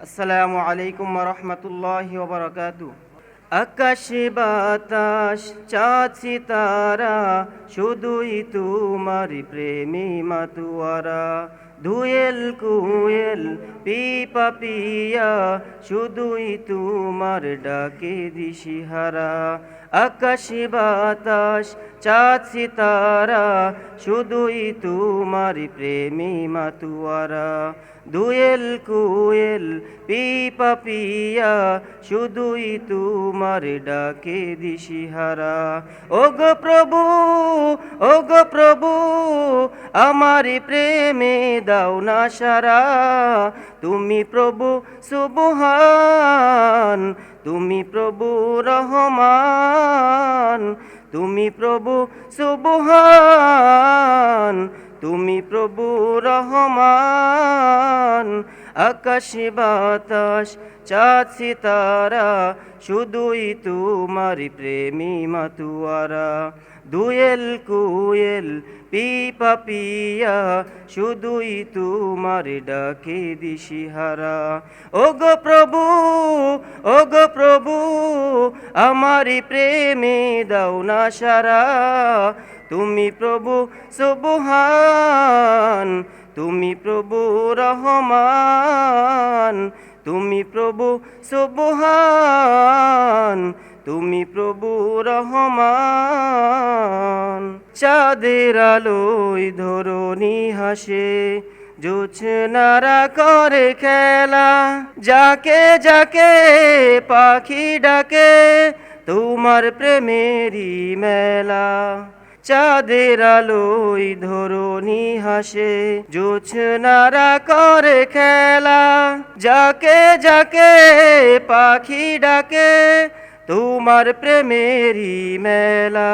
আসসালামু আলাইকুম রহমতুল্লাহ ওবরাকাতু আকাশ বাতাস চাঁদ সিতারা শুধুই তোমার প্রেমী মাতুয়ারা। ধুয়েল কুয়েল পিপা পিয়া, শুধুই তোমার ডাকে দিশিহারা। আকাশে বাতাস, চাঁদ সিতারা, শুধুই তোমার প্রেমী মাতুয়ারা। দুয়েল কুয়েল পিপা পিয়া, শুধুই তোমার ডাকে দিশিহারা। ও গো প্রভু ও গো প্রভু আমার প্রেমে দাও না সারা। তুমি প্রভু সুবহান তুমি প্রভু রহমান তুমি প্রভু সুবহান। তুমি প্রভু রহমান, আকাশ বাতাস, চাঁদ, সিতারা, শুধুই তোমার প্রেমী মাতুয়ারা। দুয়েল, কুয়েল, পিপা, পিয়া, শুধুই তোমার ডাকে দিশিহারা। ও গো প্রভু ও গো প্রভু আমারি প্রেমে দাও না সারা। তুমি প্রভু সুবহান, তুমি প্রভু রহমান, তুমি প্রভু সুবহান, তুমি প্রভু রহমান। চাঁদের আলোয় ধরণী হাসে জোছনারা করে খেলা, যাকে যাকে পাখি ডাকে, তোমার প্রেমেরই মেলা। চাঁদের আলোই ধরণী হাসে জোছনারা করে খেলা। যাকে যাকে পাখি ডাকে তোমার প্রেমেরই মেলা।